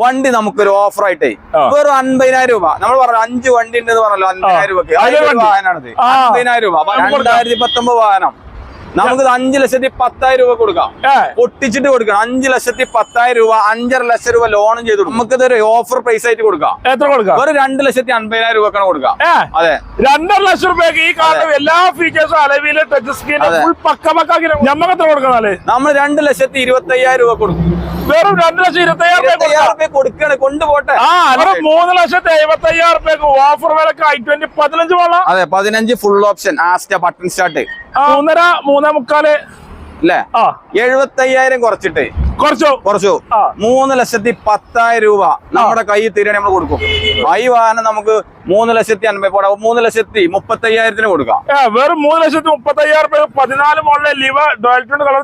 വണ്ടി നമുക്കൊരു ഓഫർ ആയിട്ടേ വേറെ അൻപതിനായിരം രൂപ. നമ്മൾ പറഞ്ഞു അഞ്ച് വണ്ടി ഉണ്ടെന്ന് പറഞ്ഞല്ലോ അൻപതിനായിരം രൂപക്ക് വണ്ടി. വാഹനമാണിത്. അൻപതിനായിരം രൂപ. രണ്ടായിരത്തി പത്തൊമ്പത് വാഹനം. നമുക്കിത് അഞ്ചു ലക്ഷത്തി പത്തായിരം രൂപ കൊടുക്കാം. പൊട്ടിച്ചിട്ട് കൊടുക്കണം. അഞ്ചു ലക്ഷത്തി പത്തായിരം രൂപ അഞ്ചര ലക്ഷം രൂപ ലോണും ചെയ്ത് കൊടുക്കും. ഒരു ഓഫർ പ്രൈസ് ആയിട്ട് കൊടുക്കാം. എത്ര കൊടുക്കാം? ഒരു രണ്ട് ലക്ഷത്തി അൻപതിനായിരം രൂപക്കാണ് കൊടുക്കാം. അതെ. രണ്ടര ലക്ഷം രൂപയ്ക്ക് ഈ കാണുന്ന എല്ലാ ഫീച്ചേഴ്സും അലവിൽ ടച്ച് സ്ക്രീൻ പക്കമക്കാക്കി ഞമ്മക്ക് എത്ര കൊടുക്കണല്ലേ നമ്മൾ രണ്ട് ലക്ഷത്തി ഇരുപത്തി അയ്യായിരം രൂപ കൊടുക്കും. വെറും രണ്ട് ലക്ഷം ഇരുപത്തി അയ്യായിരം രൂപ കൊടുക്കണേ കൊണ്ടുപോട്ടെ. ആ വെറും മൂന്ന് ലക്ഷത്തി എഴുപത്തി അയ്യായിരം രൂപയ്ക്ക് ഓഫർ വിലക്ക് ഐ ട്വന്റി പതിനഞ്ച് പോള അതെ പതിനഞ്ച് full option Asta button start മൂന്നര മൂന്നേ മുക്കാൽ. അല്ലേ എഴുപത്തി അയ്യായിരം കുറച്ചിട്ട്. കുറച്ചു. കുറച്ചു. മൂന്ന് ലക്ഷത്തി പത്തായിരം രൂപ നമ്മുടെ കയ്യിൽ തീരണ നമ്മൾ കൊടുക്കും. ഈ വാഹനം നമുക്ക് മൂന്ന് ലക്ഷത്തി അൻപത് മൂന്ന് ലക്ഷത്തി മുപ്പത്തി അയ്യായിരത്തിന് കൊടുക്കാം വെറും മൂന്ന് ലക്ഷത്തി മുപ്പത്തി അയ്യായിരം രൂപ പതിനാല് മോളിലെ ലീവ് ഡോൾട്ടുണ്ട് കളർ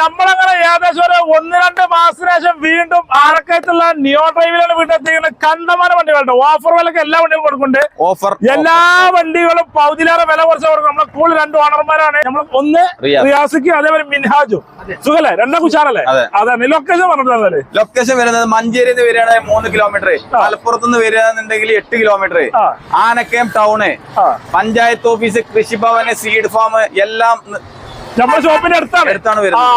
നമ്മളങ്ങനെ ഏകദേശം ഒരു ഒന്ന് രണ്ട് മാസത്തിന് ശേഷം വീണ്ടും ആരക്കയത്തുള്ള നിയോ ഡ്രൈവിലാണ് വീട്ടിലെത്തിക്കുന്നത് കണ്ടമാനം വണ്ടികളുണ്ട്. ഓഫർ വിലക്ക് എല്ലാ വണ്ടികളും കൊടുക്കുന്നുണ്ട്. ഓഫർ എല്ലാ വണ്ടികളും പൗതിലേറെ വില കുറച്ച് കൊടുക്കും. നമ്മളെ കൂടുതൽ രണ്ട് ഓണർമാരാണ് നമ്മൾ ഒന്ന് റിയാസ്. റിയാസിക്ക് അതേപോലെ മിൻഹാജും. സുഖല്ലേ? രണ്ടാം കുശാലല്ലേ അതെ. അതാണ്. ലൊക്കേഷൻ പറഞ്ഞിട്ടുണ്ടല്ലേ ലൊക്കേഷൻ വരുന്നത് മഞ്ചേരി വരെയാണ് മൂന്ന് കിലോമീറ്റർ മലപ്പുറത്ത് നിന്ന് വരികയാണെന്നുണ്ടെങ്കിൽ എട്ട് kilometre. Anakkayam town panchayat office കൃഷിഭവന് seed farm എല്ലാം നമ്മുടെ ഷോപ്പിന്റെ അടുത്താണ്. അടുത്താണ് വരുന്നത്.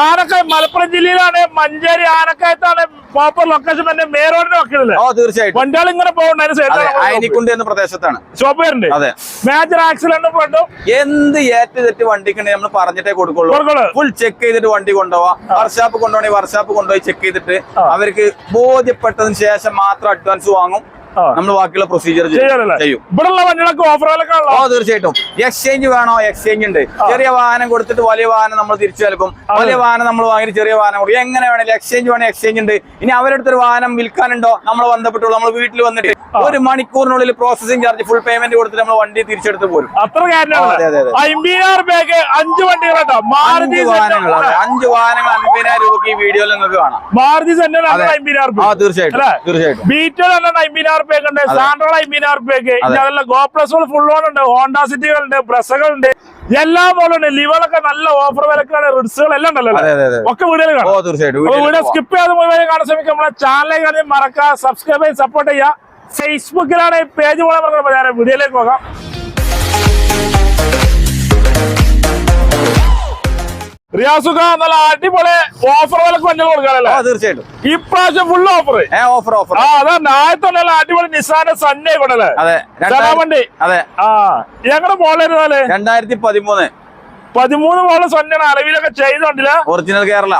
ആനക്കായ മലപ്പുറം ജില്ലയിലാണ് മഞ്ചേരി ആനക്കായത്താണ് പ്രോപ്പർ ലൊക്കേഷൻ തന്നെ മേരോടിന്റെ വക്കിലല്ലേ? ഓ തീർച്ചയായിട്ടും. വണ്ടികൾ ഇങ്ങനെ പോകുന്നുണ്ട് എന്ന പ്രദേശത്താണ്. ഷോപ്പ് വരുന്നുണ്ട് അതെ മേജർ ആക്സിഡന്റ് എന്ത് ഏറ്റ തെറ്റ് വണ്ടിക്ക് നമ്മൾ പറഞ്ഞിട്ടേ കൊടുക്കുള്ളൂ. ഫുൾ ചെക്ക് ചെയ്തിട്ട് വണ്ടി കൊണ്ടുപോവാ. വർഷാപ്പ് കൊണ്ടുപോകണമെങ്കിൽ വർഷാപ്പ് കൊണ്ടുപോയി ചെക്ക് ചെയ്തിട്ട് അവർക്ക് ബോധ്യപ്പെട്ടതിന് ശേഷം മാത്രം അഡ്വാൻസ് വാങ്ങും. നമ്മൾ ബാക്കിയുള്ള പ്രൊസീജിയർ ചെയ്യും. വണ്ടികളൊക്കെ ഓഫറുകളൊക്കെ ഓ തീർച്ചയായിട്ടും. എക്സ്ചേഞ്ച് വേണോ? എക്സ്ചേഞ്ച് ഉണ്ട്. ചെറിയ വാഹനം കൊടുത്തിട്ട് വലിയ വാഹനം നമ്മൾ തിരിച്ചു നൽകും വലിയ വാഹനം നമ്മൾ വാങ്ങി ചെറിയ വാഹനം കൊടുക്കും. എങ്ങനെ വേണേലും എക്സ്ചേഞ്ച് വേണേ എക്സ്ചേഞ്ച് ഉണ്ട്. ഇനി അവരെടുത്തൊരു വാഹനം വിൽക്കാനുണ്ടോ? നമ്മൾ ബന്ധപ്പെട്ടുള്ളൂ നമ്മൾ വീട്ടിൽ വന്നിട്ട് ഒരു മണിക്കൂറിനുള്ളിൽ പ്രോസസിംഗ് ചാർജ് ഫുൾ പേയ്മെന്റ് കൊടുത്തിട്ട് നമ്മൾ വണ്ടി തിരിച്ചെടുത്ത് പോരും. അത്ര കാര്യമാണ് അഞ്ച് വണ്ടികളാട്ടോ മാരുതി അഞ്ച് വാഹനങ്ങൾ അഞ്ച് വാഹനങ്ങൾ അൻപതിനായിരം രൂപയ്ക്ക് ഈ വീഡിയോയിൽ നിങ്ങൾക്ക് കാണാം. മാരുതി സെന്റർ തീർച്ചയായിട്ടും. തീർച്ചയായിട്ടും. ബീറ്റോ രൂപയ്ക്ക് ഉണ്ട് സാൻഡ്രോൾ അമ്പതിനായിരം രൂപയ്ക്ക് ഇനി അതെ. ഗോപ്ലസ് ഫുൾ ഓൺ ഉണ്ട്. ഹോണ്ട സിറ്റികളുണ്ട് ഉണ്ട് എല്ലാ മോളുണ്ട് ലിവളൊക്കെ നല്ല ഓഫർ വിലക്കാണ്. റിഡ്സുകൾ എല്ലാം ഉണ്ടല്ലോ ഒക്കെ വീടുകൾ കാണാം. വീഡിയോ സ്കിപ്പ് ചെയ്യാതെ മുഴുവൻ കാണാൻ ശ്രമിക്കാം നമ്മളെ ചാനലിലേക്ക് ആദ്യം മറക്കുക സബ്സ്ക്രൈബ് ചെയ്ത് സപ്പോർട്ട് ചെയ്യുക. ഫേസ്ബുക്കിലാണ് പേജ് പോലെ വീഡിയോയിലേക്ക് പോകാം. റിയാസുഖ നല്ല അടിപൊളി ഓഫർ വിലക്ക് വണ്ടി കൊടുക്കാനല്ലേ? തീർച്ചയായിട്ടും. ഇപ്രാവശ്യം ഫുൾ ഓഫർ ഓഫർ ഓഫർ ആ അതാ അടിപൊളി നിസാന്റെ സണ്ണേ കൊണ്ടല്ലേ വണ്ടി. അതെ. ആ ഞങ്ങടെ മോളായിരുന്നാൽ രണ്ടായിരത്തി പതിമൂന്ന്. പതിമൂന്ന് മോൾ സണ്ണാണ് അളവിലൊക്കെ ചെയ്തോണ്ടില്ല. ഒറിജിനൽ കേരള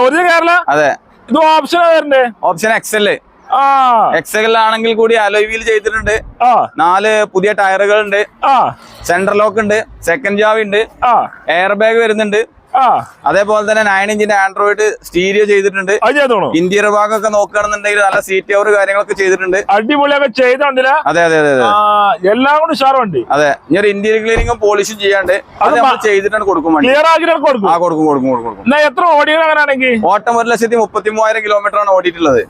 ഒറിജിനൽ കേരള അതെ. ഇത് ഓപ്ഷൻ വരണ്ടേ? ഓപ്ഷൻ എക്സൽ എക്സൽ ആണെങ്കിൽ കൂടി അലോയിൽ ചെയ്തിട്ടുണ്ട്. ആ. നാല് പുതിയ ടയറുകൾ ഉണ്ട് ആ. സെൻട്രൽ ലോക്ക് ഉണ്ട്. സെക്കൻഡ് ജാവ് ഉണ്ട്. ആ. എയർ ബാഗ് വരുന്നുണ്ട്. അതേപോലെ തന്നെ നയൻ ഇഞ്ചിന്റെ ആൻഡ്രോയിഡ് സ്റ്റീരിയോ ചെയ്തിട്ടുണ്ട്. ഇന്റീരിയർ ഭാഗമൊക്കെ നോക്കുകയാണെന്നുണ്ടെങ്കിൽ നല്ല സീറ്റ് ഓവർ കാര്യങ്ങളൊക്കെ ചെയ്തിട്ടുണ്ട്. അടിപൊളിയൊക്കെ ചെയ്തോണ്ടില്ല? അതെ അതെ അതെ എല്ലാം കൊണ്ട് ഉഷാറുണ്ട്. അതെ. ഇനി ഒരു ഇന്റീരിയർ ക്ലീനിങ്ങും പോളിഷും ചെയ്യാണ്ട് അത് നമ്മൾ ചെയ്തിട്ടാണ് കൊടുക്കും കൊടുക്കും. കൊടുക്കും കൊടുക്കും എത്ര ഓടിയത് അങ്ങനെയാണെങ്കിൽ? ഓട്ടം ഒരു ലക്ഷത്തി മുപ്പത്തി മൂവായിരം കിലോമീറ്റർ ആണ് ഓടിയിട്ടുള്ളത്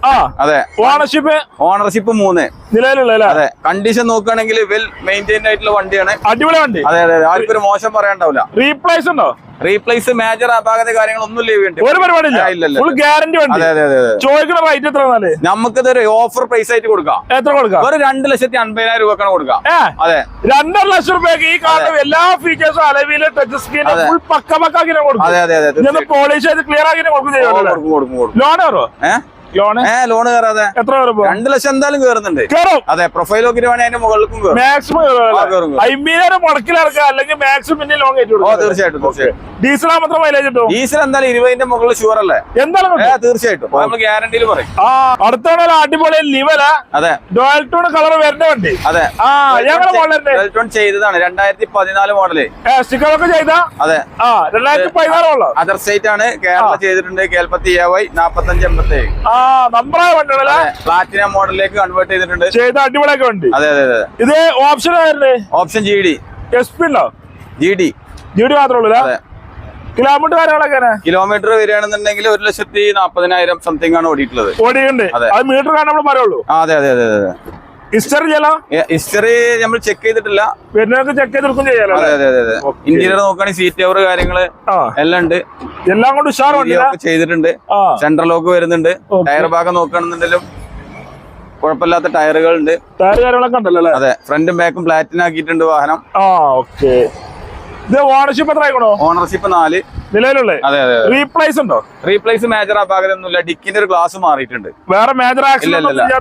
അതെ. ഓണർഷിപ്പ് ഓണർഷിപ്പ് മൂന്ന്. നിലവിലുള്ള അതെ. കണ്ടീഷൻ നോക്കുകയാണെങ്കിൽ വെൽ മെയിന്റൈൻഡ് ആയിട്ടുള്ള വണ്ടിയാണ്. അടിപൊളി വണ്ടി. അതെ അതെ അതെ. ആർക്കും ഒരു മോശം പറയാണ്ടാവില്ല റീപ്ലേസ് ഉണ്ടോ? റീപ്ലേസ് മേജർ അപാകത കാര്യങ്ങളൊന്നും ലീവ് ഉണ്ട് ഒരു പരിപാടി ആ, ഇല്ല, ഇല്ല. ഫുൾ ഗ്യാരണ്ടി വണ്ടി. അതെ അതെ അതെ അതെ. ചോദിക്കുന്ന റേറ്റ് എത്ര എന്നാൽ? നമുക്കിതൊരു ഓഫർ പ്രൈസ് ആയിട്ട് കൊടുക്കാം. എത്ര കൊടുക്കാം? ഒരു രണ്ട് ലക്ഷത്തി അൻപതിനായിരം രൂപക്കാണ് കൊടുക്കാം. അതെ. രണ്ടര ലക്ഷം രൂപയ്ക്ക് ഈ കാർഡ് എല്ലാ ഫീച്ചേഴ്സും അലവിൽ ടച്ച് സ്ക്രീൻ. ഫുൾ പക്ക പക്കാക്കി കൊടുക്കും. പോളിഷ് ചെയ്ത് ക്ലിയർ ആക്കി കൊടുക്കും ലോൺ കയറോ ഏ? ലോണ്? ഏ ലോൺ കയറാതെ. എത്ര കയറുമ്പോ? രണ്ട് ലക്ഷം എന്തായാലും കയറുന്നുണ്ട്. കയറും. അതെ പ്രൊഫൈൽ നോക്കിയിട്ട് വേണേ അതിന്റെ മുകളിലേക്കും കയറും. മാക്സിമം കയറും. അമ്പതിനായിരം മുടക്കിലിറക്കുക അല്ലെങ്കിൽ മാക്സിമം പിന്നെ ലോൺ കയറ്റി ഓ തീർച്ചയായിട്ടും തീർച്ചയായിട്ടും. ഡീസൽ മാത്രം മൈലേജ് കിട്ടും ഡീസൽ എന്തായാലും ഇരുപതിന്റെ മുകളിൽ ഷുവർ അല്ലേ? എന്താണ് തീർച്ചയായിട്ടും. നമ്മൾ ഗ്യാരണ്ടിയിൽ പറയും. ആ അടുത്താണ് അടിപൊളി ലിവല അതെ. ഡോയൽ ടോൺ കളർ വരുന്ന വണ്ടി. അതെ. ആ ഞങ്ങളുടെ ഡെൽറ്റോൺ ചെയ്തതാണ്. രണ്ടായിരത്തി പതിനാല് മോഡൽ സ്റ്റിക്കർ ഒക്കെ ചെയ്ത? അതെ. ആ രണ്ടായിരത്തി പതിനാറ് അതർ സ്റ്റേറ്റ് ആണ്. കേരള ചെയ്തിട്ടുണ്ട് കേൽപ്പത്തി എ വൈ നാപ്പത്തഞ്ച് എൺപത്തി ഏഴ് ആ നമ്പറായ വണ്ടികളല്ലേ പ്ലാറ്റിനം മോഡലിലേക്ക് കൺവേർട്ട് ചെയ്തിട്ടുണ്ട്. ചെയ്ത അടിപൊളിയൊക്കെ വണ്ടി. അതെ അതെ അതെ. ഇത് ഓപ്ഷൻ ആയിരുന്നു option G D S P ഉണ്ടോ? ജി ഡി ജി ഡി മാത്രമേ ഉള്ളൂ കിലോമീറ്റർ കാര്യങ്ങളൊക്കെ? കിലോമീറ്റർ വരികയാണെന്നുണ്ടെങ്കിൽ ഒരു ലക്ഷത്തി നാപ്പതിനായിരം സംതിങ് ആണ് ഓടിയിട്ടുള്ളത്. ഓടിയുണ്ട് അതെ. മീറ്റർ കാണുമ്പോൾ പറയുള്ളൂ. അതെ അതെ അതെ അതെ. ഹിസ്റ്ററി നമ്മൾ ചെക്ക് ചെയ്തിട്ടില്ല. വരുന്നവർക്ക് ചെക്ക് ചെയ്ത് എടുക്കും ചെയ്യാലോ അതെ അതെ അതെ. ഇന്റീരിയർ നോക്കുകയാണെങ്കിൽ സീറ്റ് കവർ കാര്യങ്ങൾ എല്ലാം ഉണ്ട്. എല്ലാം കൊണ്ട് Video ചെയ്തിട്ടുണ്ട്. സെൻട്രൽ ലോക്ക് വരുന്നുണ്ട്. ടയർ ഭാഗം നോക്കുകയാണെന്നുണ്ടെങ്കിലും കുഴപ്പമില്ലാത്ത ടയറുകൾ ഉണ്ട്. ടയർ കാര്യങ്ങളൊക്കെ ഉണ്ടല്ലോ അതെ ഫ്രണ്ടും ബാക്കും പ്ലാറ്റിനാക്കിയിട്ടുണ്ട് വാഹനം. ഓക്കെ ഇത് ഓണർഷിപ്പ് എത്ര ഓണർഷിപ്പ് നാല്. നിലവിലുള്ളേ റീപ്ലേസ് ഉണ്ടോ? റീപ്ലേസ് മേജർ ആഭാഗത്തൊന്നുമില്ല ഡിക്കിന്റെ ഒരു ഗ്ലാസ് മാറിയിട്ടുണ്ട്. വേറെ മേജർ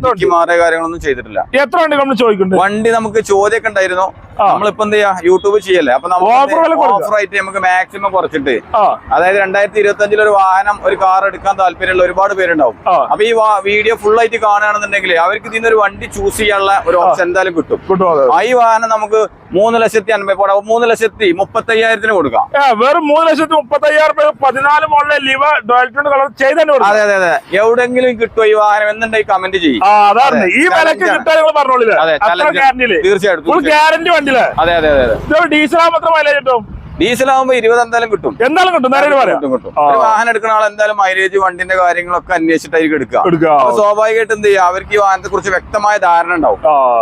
ഡിക്കി മാറിയ കാര്യങ്ങളൊന്നും ചെയ്തിട്ടില്ല. എത്ര വണ്ടി നമ്മൾ ചോദിക്കുന്നുണ്ട്? വണ്ടി നമുക്ക് ചോദ്യമൊക്കെ ഉണ്ടായിരുന്നു. നമ്മളിപ്പോ എന്ത് ചെയ്യാ? യൂട്യൂബ് ചെയ്യല്ലേ? അപ്പൊ നമുക്ക് ഓഫർ ആയിട്ട് നമുക്ക് മാക്സിമം കുറച്ചിട്ട്. അതായത് രണ്ടായിരത്തി ഇരുപത്തി അഞ്ചിൽ ഒരു വാഹനം ഒരു കാർ എടുക്കാൻ താല്പര്യമുള്ള ഒരുപാട് പേരുണ്ടാവും. അപ്പൊ ഈ വീഡിയോ ഫുൾ ആയിട്ട് കാണുകയാണെന്നുണ്ടെങ്കിൽ അവർക്ക് ഇതിൽ ഒരു വണ്ടി ചൂസ് ചെയ്യാനുള്ള ഒരു ഓപ്ഷൻ എന്തായാലും കിട്ടും. ഈ വാഹനം നമുക്ക് മൂന്ന് ലക്ഷത്തി അൻപത് മൂന്ന് ലക്ഷത്തി മുപ്പത്തി അയ്യായിരത്തിന് കൊടുക്കാം വെറും മൂന്ന് ലക്ഷത്തി മുപ്പത്തി അയ്യായിരം രൂപ പതിനാല് മോളിലെ ലിവ ഡോൾട്ടുണ്ട് കളർ അതെ അതെ അതെ. എവിടെങ്കിലും കിട്ടുമോ ഈ വാഹനം? എന്നുണ്ടെങ്കിൽ കമന്റ് ചെയ്യും. അതാണ്. ഈ വിലക്ക്. കിട്ടാൻ നിങ്ങൾ പറഞ്ഞോളില്ലേ തീർച്ചയായിട്ടും ഫുൾ. ഗ്യാരണ്ടി വണ്ടിയിലെ. അതെ അതെ അതെ ഡീസൽ ആകുമ്പോൾ മൈലേജ് കിട്ടും. ഡീസൽ ആകുമ്പോ ഇരുപത് എന്തായാലും കിട്ടും. എന്തായാലും കിട്ടും. നേരെ കിട്ടും, കിട്ടും. ആ. ഒരു വാഹനം എടുക്കുന്ന ആൾ എന്തായാലും മൈലേജ് വണ്ടിന്റെ കാര്യങ്ങളൊക്കെ അന്വേഷിച്ചിട്ടായിരിക്കും എടുക്കുക. എടുക്കുക. അപ്പൊ സ്വാഭാവികമായിട്ട് എന്ത് ചെയ്യുക? അവർക്ക് ഈ വാഹനത്തെ കുറിച്ച് വ്യക്തമായ ധാരണ ഉണ്ടാവും.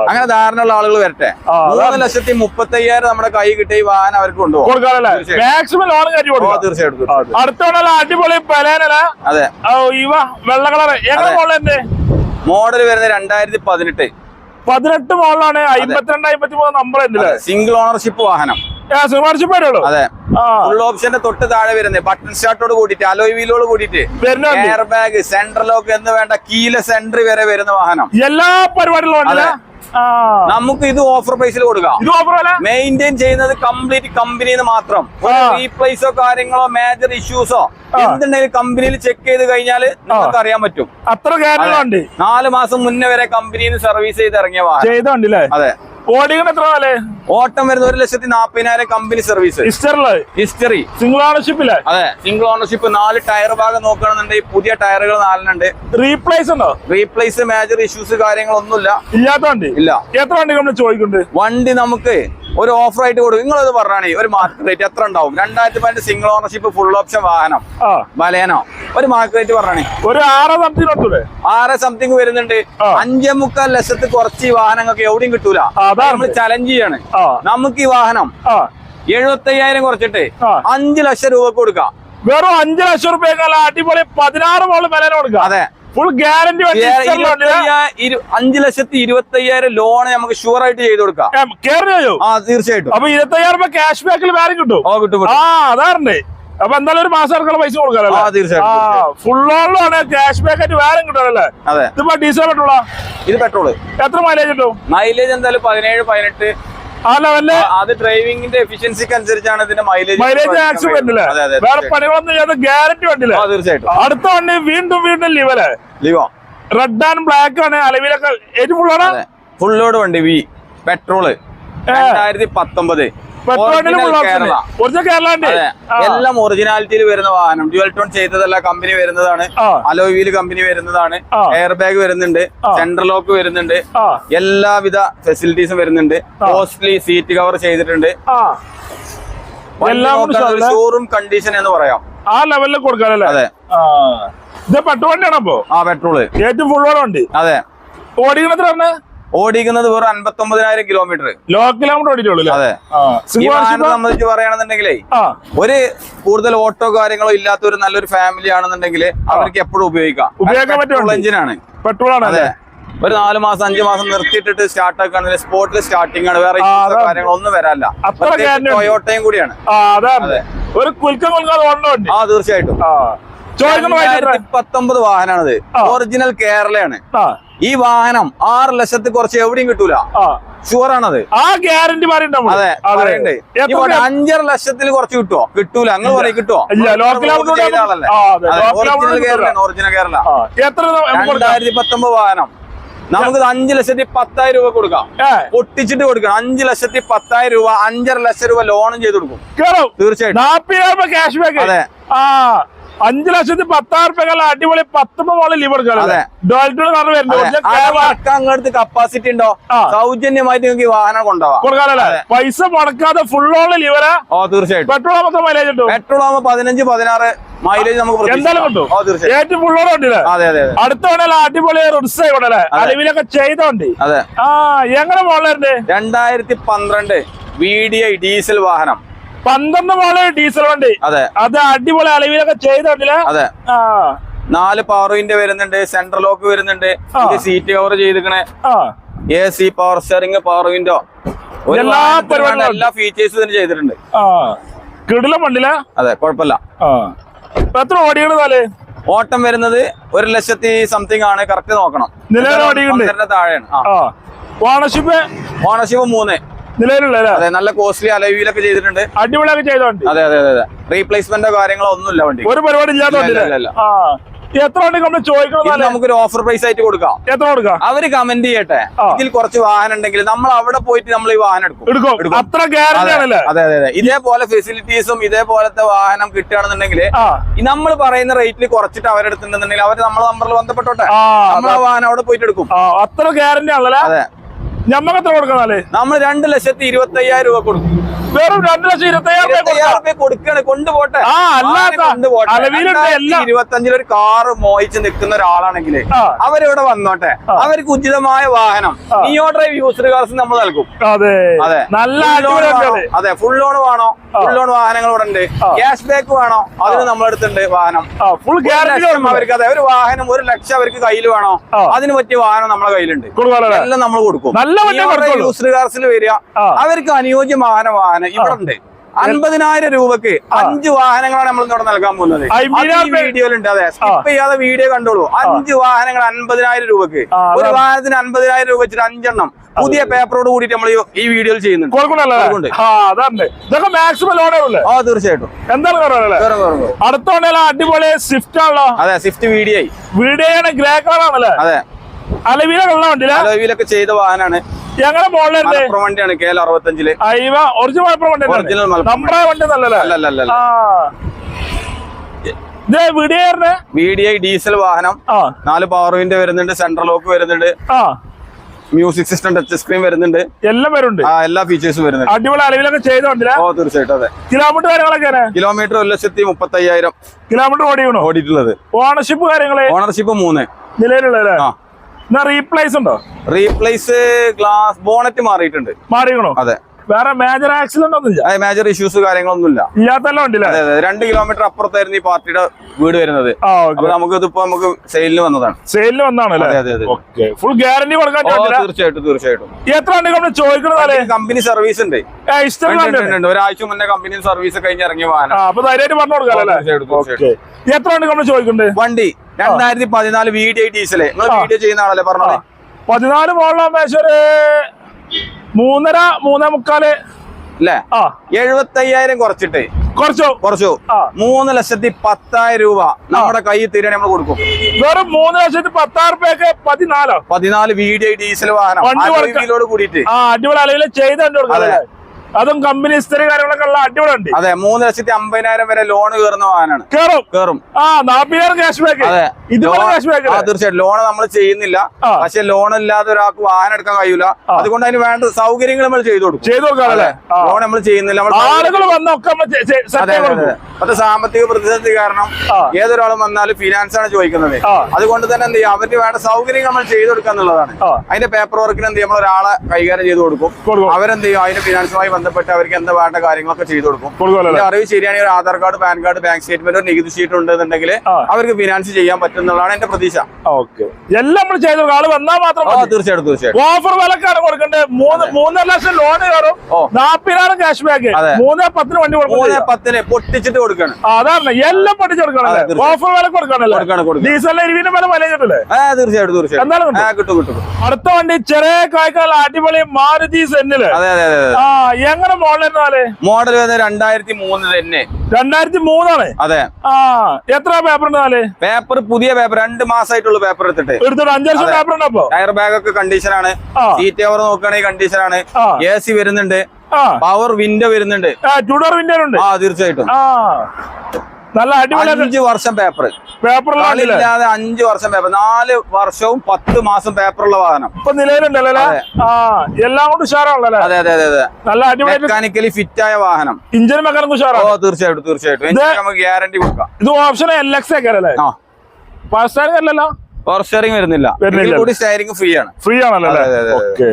അങ്ങനെ ധാരണ ഉള്ള ആളുകൾ വരട്ടെ. മൂന്ന് ലക്ഷത്തി മുപ്പത്തി അയ്യായിരം നമ്മുടെ കൈ കിട്ടിയ ഈ വാഹനം അവർക്ക് കൊണ്ടുപോകും. തീർച്ചയായിട്ടും. അടിപൊളി അതെ. ഇവ വെള്ള കളർ എങ്ങനെ മോഡൽ വരുന്നത് രണ്ടായിരത്തി പതിനെട്ട്. പതിനെട്ട് മോഡലാണ് അമ്പത്തിരണ്ട് അമ്പത്തി മൂന്ന് നമ്പർ സിംഗിൾ ഓണർഷിപ്പ് വാഹനം. അതെ. ഫുൾ ഓപ്ഷന്റെ തൊട്ട് താഴെ വരുന്നത് ബട്ടൺ സ്റ്റാർട്ടോട് കൂടിയിട്ട് അലോയ് വീലോട് കൂടിയിട്ട് എയർ ബാഗ് സെൻട്രൽ ലോക്ക് എന്ന് വേണ്ട കീല സെന്റർ വരെ വരുന്ന വാഹനം. എല്ലാ പരിപാടികളും നമുക്ക് ഇത് ഓഫർ പ്രൈസിൽ കൊടുക്കാം. മെയിന്റെയിൻ ചെയ്യുന്നത് കംപ്ലീറ്റ് കമ്പനിന്ന് മാത്രം. റീപ്ലേസോ കാര്യങ്ങളോ മേജർ ഇഷ്യൂസോ. എന്തുണ്ടെങ്കിലും കമ്പനിയിൽ ചെക്ക് ചെയ്ത് കഴിഞ്ഞാൽ നമുക്ക് അറിയാൻ പറ്റും. അത്ര നാല് മാസം മുന്നേ വരെ കമ്പനിയിൽ സർവീസ് ചെയ്ത് ഇറങ്ങിയ വാഹനം. അതെ. ഓടിക്കണ എത്ര നാല് ഓട്ടം വരുന്ന ഒരു ലക്ഷത്തി നാപ്പതിനായിരം കമ്പനി സർവീസ് ഹിസ്റ്ററിൽ ഹിസ്റ്ററി സിംഗിൾ ഓണർഷിപ്പിൽ അതെ. സിംഗിൾ ഓണർഷിപ്പ് നാല് ടയർ ഭാഗം നോക്കുകയാണെന്നുണ്ടെങ്കിൽ പുതിയ ടയറുകൾ നാലിനുണ്ട് റീപ്ലേസ് ഉണ്ടോ? റീപ്ലേസ് മേജർ ഇഷ്യൂസ് കാര്യങ്ങളൊന്നുമില്ല. ഇല്ലാത്ത വണ്ടി? ഇല്ല. എത്ര വണ്ടി നമ്മൾ ചോദിക്കുന്നുണ്ട്? വണ്ടി നമുക്ക് ഒരു ഓഫർ ആയിട്ട് കൊടുക്കും. നിങ്ങളത് പറഞ്ഞാണേ ഒരു മാർക്കറ്റ് റേറ്റ് എത്ര ഉണ്ടാവും? രണ്ടായിരത്തി പതിനെട്ട് സിംഗിൾ ഓണർഷിപ്പ് ഫുൾ ഓപ്ഷൻ വാഹനം. ബലേനോ? ഒരു മാർക്കറ്റ് റേറ്റ് പറഞ്ഞാണേ. ഒരു ആറ് സംതിങ് ആറ് സംതിങ് വരുന്നുണ്ട്. അഞ്ചേ മുക്കാൽ ലക്ഷത്ത് കുറച്ച് ഈ വാഹനങ്ങൾക്ക് എവിടെയും കിട്ടൂല. നമ്മൾ ചലഞ്ച് ചെയ്യാണ്. നമുക്ക് ഈ വാഹനം എഴുപത്തി അയ്യായിരം കുറച്ചിട്ട് അഞ്ചു അഞ്ച് ലക്ഷം രൂപ കൊടുക്കാം. വെറും അഞ്ചു ലക്ഷം രൂപ അടിപൊളി പതിനാറ് മോൾ വില കൊടുക്കാം. അതെ. ഫുൾ ഗ്യാരണ്ടി അഞ്ച് ലക്ഷത്തി ഇരുപത്തി അയ്യായിരം ലോൺ നമുക്ക് ഷുവർ ആയിട്ട് ചെയ്ത് കൊടുക്കാം. ആ തീർച്ചയായിട്ടും. അപ്പൊ ഇരുപത്തയ്യായിരം രൂപ ക്യാഷ് ബാക്കിൽ വേറെ കിട്ടും. ഓ കിട്ടും ആ. അതാറുണ്ട്. അപ്പൊ എന്തായാലും ഒരു മാസം ഇറക്കുള്ള പൈസ ആ തീർച്ചയായിട്ടും. ഫുൾ ഓണിലാണ് ക്യാഷ് ബാക്ക് ആയിട്ട് വേറെ കിട്ടുമല്ലേ അതെ. ഇതിപ്പോ ഡീസൽ പെട്രോളാ ഇത് പെട്രോൾ എത്ര മൈലേജ് കിട്ടും? മൈലേജ് എന്തായാലും പതിനേഴ് പതിനെട്ട്. ആ ലെവലിൽ അത് ഡ്രൈവിംഗിന്റെ എഫിഷ്യൻസിക്ക് അനുസരിച്ചാണ് ഇതിന്റെ മൈലേജ് മൈലേജ് ആക്സിഡന്റ് വേറെ പണികളൊന്നും ചെയ്യാതെ ഗ്യാരണ്ടി വണ്ടിയില്ലേ തീർച്ചയായിട്ടും. അടുത്ത വണ്ടി വീണ്ടും വീണ്ടും ലിവൽ ലിവോ റെഡ് ആൻഡ് ബ്ലാക്ക് ആണ് അലവിലൊക്കെ. ലോഡ് വണ്ടി വി പെട്രോൾ രണ്ടായിരത്തി പത്തൊമ്പത്. എല്ലാം ഒറിജിനാലിറ്റിയിൽ വരുന്ന വാഹനം. ഡ്യുവൽ ടോൺ ചെയ്തതല്ല കമ്പനി വരുന്നതാണ്. അലോ വീൽ കമ്പനി വരുന്നതാണ്. എയർ ബാഗ് വരുന്നുണ്ട്. സെൻട്രൽ ലോക്ക് വരുന്നുണ്ട്. എല്ലാവിധ ഫെസിലിറ്റീസും വരുന്നുണ്ട്. കോസ്റ്റ്ലി സീറ്റ് കവർ ചെയ്തിട്ടുണ്ട്. എല്ലാം ഷോറൂം കണ്ടീഷൻ എന്ന് പറയാം. ആ ലെവലിൽ കൊടുക്കാനല്ലേ അതെ. ഇത് പെട്രോൾ വണ്ടിയാണ് അപ്പോ? ആ പെട്രോൾ ഏറ്റവും ഫുൾ വണ്ടി അതെ. ഓടിക്കണത്ര ഓടിക്കുന്നത് വെറും അൻപത്തി ഒമ്പതിനായിരം കിലോമീറ്റർ ലോ കിലോമീറ്റർ ഓടിയിട്ടുള്ളൂ അല്ലേ? അതെ സംബന്ധിച്ച് പറയുകയാണെന്നുണ്ടെങ്കിലേ ആ. ഒരു കൂടുതൽ ഓട്ടോ കാര്യങ്ങളോ ഇല്ലാത്ത ഒരു നല്ലൊരു ഫാമിലി ആണെന്നുണ്ടെങ്കിൽ അവർക്ക് എപ്പോഴും ഉപയോഗിക്കാം. ഉപയോഗിക്കാൻ പറ്റും എഞ്ചിനാണ് പെട്രോൾ ആണ്. അതെ. ഒരു നാല് മാസം അഞ്ചു മാസം നിർത്തിയിട്ടിട്ട് സ്റ്റാർട്ട് ആക്കുകയാണെങ്കിൽ സ്പോട്ടിൽ സ്റ്റാർട്ടിംഗ് ആണ്. വേറെ. കാര്യങ്ങളൊന്നും വരാല്ല. ടൊയോട്ടയും കൂടിയാണ്. ഒരു കുൽക്കം ആ തീർച്ചയായിട്ടും. പത്തൊമ്പത് വാഹനമാണിത് ഒറിജിനൽ കേരളയാണ് ഈ വാഹനം ആറ് ലക്ഷത്തിൽ കുറച്ച് എവിടെയും കിട്ടൂല. ഷുവറാണത് ഷുവർ ആണത്. ആ ഗ്യാരണ്ടി അതെ പറയണ്ടേ അഞ്ചര ലക്ഷത്തിൽ കുറച്ച് കിട്ടുമോ കിട്ടൂല. അങ്ങനെ പറയും കിട്ടുമോ ആവുമ്പോൾ ഒറിജിനൽ കേരള ഒറിജിനൽ? രണ്ടായിരത്തി പത്തൊമ്പത് വാഹനം. നമുക്ക് അഞ്ചു ലക്ഷത്തി പത്തായിരം രൂപ കൊടുക്കാം. പൊട്ടിച്ചിട്ട് കൊടുക്കണം. അഞ്ചു ലക്ഷത്തി പത്തായിരം രൂപ അഞ്ചര ലക്ഷം രൂപ ലോണും ചെയ്ത് കൊടുക്കും. തീർച്ചയായിട്ടും. അതെ. അഞ്ചു ലക്ഷത്തി പത്തായിരം റുപ്യ അടിപൊളി പത്തുമ്പോ ലിവർ അങ്ങോട്ട് കപ്പാസിറ്റി ഉണ്ടോ. സൗജന്യമായിട്ട് നിങ്ങൾക്ക് വാഹനം കൊണ്ടുപോകാം കൊടുക്കാനല്ലേ പൈസ മുടക്കാതെ ഫുൾ ഓൺ ലിവര ഓ തീർച്ചയായിട്ടും. പെട്രോൾ മൊത്തം മൈലേജ് ഉണ്ടോ പെട്രോൾ ആകുമ്പോൾ പതിനഞ്ച് പതിനാറ് മൈലേജ് നമുക്ക് എന്തായാലും. കിട്ടും. ഏറ്റവും ഫുൾ ഓൺ ഉണ്ടല്ലേ അതെ അതെ അടുത്ത വേണേലും അടിപൊളി റിഡ്സ് ആയിക്കോട്ടെ അലവിലൊക്കെ ചെയ്തോണ്ട്. അതെ. ആ എങ്ങനെ മോളുണ്ട് രണ്ടായിരത്തി പന്ത്രണ്ട് വി ഡി ഐ ഡീസൽ വാഹനം. പന്ത്രണ്ട് മോൾ ഡീസൽ വണ്ടി. അതെ. അത് അടിപൊളി അളവിലൊക്കെ ചെയ്തോട്ടില്ല അതെ. നാല് പവർ വിൻഡ് വരുന്നുണ്ട് സെൻട്രൽ ലോക്ക് വരുന്നുണ്ട് seat cover ചെയ്തിരിക്കണേ. A C power steering power window എല്ലാ പരിപാടികളും എല്ലാ ഫീച്ചേഴ്സും ഇതിന് ചെയ്തിട്ടുണ്ട്. ആ. വണ്ടില? അതെ കുഴപ്പമില്ല. ആ. ഓടിയാണ് എത്ര ഓടിക്കണതാൽ ഓട്ടം വരുന്നത് ഒരു ലക്ഷത്തി സംതിങ് ആണ്. കറക്റ്റ് നോക്കണം. താഴെയാണ്. ഓണർഷിപ്പ് ഓണർഷിപ്പ് മൂന്ന്. നിലവിലുള്ള അതെ നല്ല കോസ്റ്റ്ലി അലവിയിലൊക്കെ ചെയ്തിട്ടുണ്ട്. അടിപൊളിയൊക്കെ ചെയ്തോണ്ട്. അതെ അതെ അതെ റീപ്ലേസ്മെന്റോ കാര്യങ്ങളോ ഒന്നുമില്ല വണ്ടി ഒരു പരിപാടി ഇല്ലാത്ത എത്ര ചോദിക്കണതാൽ നമുക്കൊരു ഓഫർ പ്രൈസ് ആയിട്ട് കൊടുക്കാം. എത്ര കൊടുക്കാം? അവർ കമന്റ് ചെയ്യട്ടെ. ഇതിൽ കുറച്ച് വാഹനം ഉണ്ടെങ്കിൽ നമ്മൾ അവിടെ പോയിട്ട് നമ്മൾ ഈ വാഹനം എടുക്കും. അത്ര ഗ്യാരണ്ടിയാണല്ലേ അതെ അതെ അതെ ഇതേപോലെ ഫെസിലിറ്റീസും ഇതേപോലത്തെ വാഹനം കിട്ടുകയാണെന്നുണ്ടെങ്കിൽ നമ്മൾ പറയുന്ന റേറ്റിൽ കുറച്ചിട്ട് അവരെടുത്തിട്ടുണ്ടെന്നുണ്ടെങ്കിൽ അവർ നമ്മളെ നമ്പറിൽ ബന്ധപ്പെട്ടോട്ടെ. നമ്മൾ ആ വാഹനം അവിടെ പോയിട്ട് എടുക്കും. അത്ര ഗ്യാരണ്ടി ആണല്ലേ അതെ. ഞമ്മക്ക് എത്ര കൊടുക്കണാൽ നമ്മൾ രണ്ട് ലക്ഷത്തി ഇരുപത്തി അയ്യായിരം രൂപ കൊടുക്കും വെറും രണ്ട് ലക്ഷം ഇരുപത്തി അയ്യായിരം രൂപ കൊടുക്കണേ കൊണ്ടുപോട്ടെ. ഇരുപത്തഞ്ചിൽ ഒരു കാറ് മോഹിച്ച് നിൽക്കുന്ന ഒരാളാണെങ്കിൽ അവരിവിടെ വന്നോട്ടെ. അവർക്ക് ഉചിതമായ വാഹനം. നിയോ ഡ്രൈവ് യൂസർ കാർസ് നമ്മൾ നൽകും. അതെ. അതെ. നല്ല. അതെ ഫുൾ ലോൺ വേണോ? ഫുൾ ലോൺ വാഹനങ്ങൾ ഇവിടെ ഉണ്ട്. ക്യാഷ് ബാക്ക് വേണോ? അതിന് നമ്മളെടുത്തുണ്ട് വാഹനം. ഫുൾ അവർക്ക് അതെ ഒരു വാഹനം ഒരു ലക്ഷം അവർക്ക് കയ്യിൽ വേണോ. അതിന് പറ്റിയ വാഹനം നമ്മളെ കയ്യിലുണ്ട്. എല്ലാം നമ്മൾ കൊടുക്കും. നല്ല കാർസിൽ വരിക. അവർക്ക് അനുയോജ്യമായ വാഹനം ഇവിടെ ഉണ്ട് അൻപതിനായിരം രൂപക്ക് അഞ്ച് വാഹനങ്ങളാണ് നമ്മൾ ഇവിടെ നൽകാൻ പോകുന്നത്. വീഡിയോയിലുണ്ട് അതെ. സ്കിപ്പ് ചെയ്യാതെ വീഡിയോ കണ്ടോളൂ. അഞ്ച് വാഹനങ്ങൾ അൻപതിനായിരം രൂപക്ക്. ഒരു വാഹനത്തിന് അൻപതിനായിരം രൂപ വെച്ചിട്ട് അഞ്ചെണ്ണം. പുതിയ പേപ്പറോട് കൂടിയിട്ട് നമ്മൾ ഈ വീഡിയോയിൽ ചെയ്യുന്നുണ്ട്. ഇതൊക്കെ മാക്സിമം ആ തീർച്ചയായിട്ടും. എന്താണ്. അടുത്ത അടിപൊളി സ്വിഫ്റ്റ് ആണല്ലോ? അതെ Swift video video grey colour ആണല്ലേ? അതെ. അലവില അലവീലൊക്കെ ചെയ്ത വാഹനമാണ് ഞങ്ങളെ മലപ്പുറം വണ്ടിയാണ് കെ എൽ അറുപത്തഞ്ചിൽ. അയവ ഒറിജിനൽ മലപ്പുറം വണ്ടി ഒറിജിനൽ നമ്മുടെ വണ്ടി. നല്ലല്ലേ വി ഡി ഐ ഡീസൽ വാഹനം. നാല് പവർ വിൻഡ് വരുന്നുണ്ട് സെൻട്രൽ ലോക്ക് വരുന്നുണ്ട്. ആ. മ്യൂസിക് സിസ്റ്റം ടച്ച് സ്ക്രീൻ വരുന്നുണ്ട്. എല്ലാം വരുന്നുണ്ട്. ആ എല്ലാ ഫീച്ചേഴ്സും വരുന്നുണ്ട്. അടിപൊളി അലവിലൊക്കെ ചെയ്ത വണ്ടിയില? ഓ തീർച്ചയായിട്ടും അതെ. കിലോമീറ്റർ കാര്യങ്ങളൊക്കെ കിലോമീറ്റർ ഒരു ലക്ഷത്തി മുപ്പത്തി അയ്യായിരം കിലോമീറ്റർ ഓടിക്കണോ? ഓടിയിട്ടുള്ളത്. ഓണർഷിപ്പ് കാര്യങ്ങൾ? ഓണർഷിപ്പ് മൂന്ന്. നിലവിലുള്ള ആ. റീപ്ലേസ് ഉണ്ടോ? റീപ്ലേസ് ഗ്ലാസ് ബോണറ്റ് മാറിയിട്ടുണ്ട്. മാറിക്കണോ അതെ. വേറെ മേജർ ആക്സിഡന്റ് ഒന്നുമില്ല. മേജർ ഇഷ്യൂസ് കാര്യങ്ങളൊന്നുമില്ല. ഇല്ലാത്തല്ലോ ഉണ്ടല്ലേ രണ്ട് കിലോമീറ്റർ അപ്പുറത്തായിരുന്നു ഈ പാർട്ടിയുടെ വീട് വരുന്നത്. അപ്പൊ നമുക്ക് ഇതിപ്പോ നമുക്ക് സെയിലിന് വന്നതാണ് സെയിലിന് വന്നതാണ് ഫുൾ ഗ്യാരണ്ടി കൊടുക്കാൻ തീർച്ചയായിട്ടും തീർച്ചയായിട്ടും. എത്ര ഉണ്ട് നമ്മൾ ചോദിക്കുന്നത് കമ്പനി സർവീസ് ഉണ്ട്. ഒരാഴ്ച മുന്നേ കമ്പനി സർവീസ് കഴിഞ്ഞ് ഇറങ്ങി വാഹനം. അപ്പൊ ധൈര്യമായിട്ട് പറഞ്ഞു കൊടുക്കാം. എത്ര നമ്മൾ ചോദിക്കുന്നത് വണ്ടി രണ്ടായിരത്തി പതിനാല് വീഡിയോ ഡീസലേ നിങ്ങൾ വീഡിയോ ചെയ്യുന്ന ആളല്ലേ പറഞ്ഞത്? പതിനാല് മോളിലാകുമ്പോ ഒരു മൂന്നര മൂന്നേ മുക്കാൽ. അല്ലേ ആ. എഴുപത്തി അയ്യായിരം കുറച്ചിട്ട്. കുറച്ചോ. കുറച്ചോ. മൂന്ന് ലക്ഷത്തി പത്തായിരം രൂപ നമ്മുടെ കയ്യിൽ തീരാൻ നമ്മൾ കൊടുക്കും. വെറും മൂന്ന് ലക്ഷത്തി പത്തായിരം റുപ്യക്ക് പതിനാലോ? പതിനാല് വീഡിയോ ഡീസൽ വാഹനം. കൂടിയിട്ട്. അടിപൊളി ചെയ്ത് അതും കമ്പനി ഇസ്തരി കാര്യങ്ങളൊക്കെ ഉള്ള അടിപൊളി ഉണ്ട് അതെ മൂന്ന് ലക്ഷത്തി അമ്പതിനായിരം വരെ ലോൺ കയറുന്ന വാഹനമാണ്. കേറും. കയറും ആ നാപ്പതിനായിരം ക്യാഷ് ബാക്ക് അതെ. ഇതുപോലെ ക്യാഷ് ബാക്ക് തീർച്ചയായിട്ടും. ലോൺ നമ്മൾ ചെയ്യുന്നില്ല. പക്ഷെ ലോൺ ഇല്ലാതെ ഒരാൾക്ക് വാഹനം എടുക്കാൻ കഴിയൂല അതുകൊണ്ട് അതിന് വേണ്ട സൗകര്യങ്ങൾ നമ്മൾ ചെയ്തു കൊടുക്കും. ചെയ്തു കൊടുക്കാല്ലേ ആ. ലോൺ നമ്മൾ ചെയ്യുന്നില്ല. ആളുകൾ വന്നൊക്കെ അത് സാമ്പത്തിക പ്രതിസന്ധി കാരണം. ഏതൊരാളും വന്നാലും ഫിനാൻസ് ആണ് ചോദിക്കുന്നത്. അതുകൊണ്ട് തന്നെ എന്ത് ചെയ്യും? അവർക്ക് വേണ്ട സൗകര്യങ്ങൾ നമ്മൾ ചെയ്തു കൊടുക്കുക എന്നുള്ളതാണ്. അതിന്റെ പേപ്പർ വർക്കിന് എന്ത് ചെയ്യാം? നമ്മൾ ഒരാളെ കൈകാര്യം ചെയ്തു കൊടുക്കും. അവരെന്ത് ചെയ്യും? അതിന്റെ ഫിനാൻസുമായി ബന്ധപ്പെട്ട് അവർക്ക് എന്താ വേണ്ട കാര്യങ്ങളൊക്കെ ചെയ്തു കൊടുക്കും. അറിവ് ശരിയാണെങ്കിൽ ഒരു Aadhaar card PAN card bank statement ഒരു നികുതി ഷീറ്റ് ഉണ്ടെന്നുണ്ടെങ്കിൽ അവർക്ക് ഫിനാൻസ് ചെയ്യാൻ പറ്റും എന്നുള്ളതാണ് എന്റെ പ്രതീക്ഷ. ഓക്കെ. എല്ലാം നമ്മൾ ചെയ്തു ആൾ വന്നാൽ മാത്രം. തീർച്ചയായിട്ടും തീർച്ചയായിട്ടും. ഓഫർ വിലക്കാണ് കൊടുക്കേണ്ടത് മൂന്ന് മൂന്നര ലക്ഷം ലോൺ കയറും. ഓ. നാപ്പതിനായിരം ക്യാഷ് ബാക്ക്. മൂന്നേ പത്തിന് വണ്ടി മൂന്ന് കൊടുക്കും പത്തിന് പൊട്ടിച്ചിട്ട് കൊടുക്കാണ്. അതാണ്. എല്ലാം ഓഫർ വില കൊടുക്കണല്ലേ? കൊടുക്കാണ് കൊടുക്കണം ഡീസലിന് ഇരുവിന്റെ വില വില കിട്ടില്ലേ ആ തീർച്ചയായിട്ടും തീർച്ചയായിട്ടും. എന്തായാലും കിട്ടും. ആ കിട്ടും കിട്ടും കിട്ടും. അടുത്ത വണ്ടി ചെറിയ കായ്ക്കാൽ അടിപൊളി മാരുതി സെന്നിൽ ആ എങ്ങനെ മോഡൽ മോഡൽ വരുന്നത് രണ്ടായിരത്തി മൂന്ന് തന്നെ. രണ്ടായിരത്തി മൂന്നാണ് അതെ. ആ എത്ര പേപ്പർ ഉണ്ടാൽ പേപ്പർ പുതിയ പേപ്പർ രണ്ട് മാസമായിട്ടുള്ള പേപ്പർ എടുത്തിട്ട്. എടുത്തിട്ട് അഞ്ചു ലക്ഷം. പേപ്പർ ഉണ്ടപ്പോ ടയർ ബാഗ് ഒക്കെ കണ്ടീഷൻ ആണ്. സീറ്റ് കവർ നോക്കുകയാണെങ്കിൽ കണ്ടീഷൻ ആണ്. എ സി വരുന്നുണ്ട്. പവർ വിൻഡോ വരുന്നുണ്ട്. വിൻഡോ ഉണ്ട് ആ തീർച്ചയായിട്ടും. ആ. നല്ല അടിപൊളി അഞ്ച് വർഷം പേപ്പർ പേപ്പറില്ലാതെ അഞ്ചു വർഷം പേപ്പർ നാല് വർഷവും പത്ത് മാസം പേപ്പറുള്ള വാഹനം. ഇപ്പൊ നിലവിലുണ്ടല്ലോ. ആ എല്ലാം കൊണ്ട് ഉഷാറാണല്ലോ അതെ അതെ അതെ നല്ല അടിപൊളി മെക്കാനിക്കലി ഫിറ്റ് ആയ വാഹനം. ഇഞ്ചിന് മെക്കാനിക് ഓ ഉഷാറാണ്. തീർച്ചയായിട്ടും തീർച്ചയായിട്ടും. നമുക്ക് ഗ്യാരണ്ടി കൊടുക്കാം. ഇത് ഓപ്ഷൻ എൽ എക്സ് ഒക്കെ അല്ലേ? സ്റ്റാരിംഗ് അല്ലല്ലോ? പവർ സ്റ്റാറിംഗ് വരുന്നില്ല. കൂടി സ്റ്റയറിംഗ് ഫ്രീ ആണ്. ഫ്രീ ആണല്ലോ. ഓക്കെ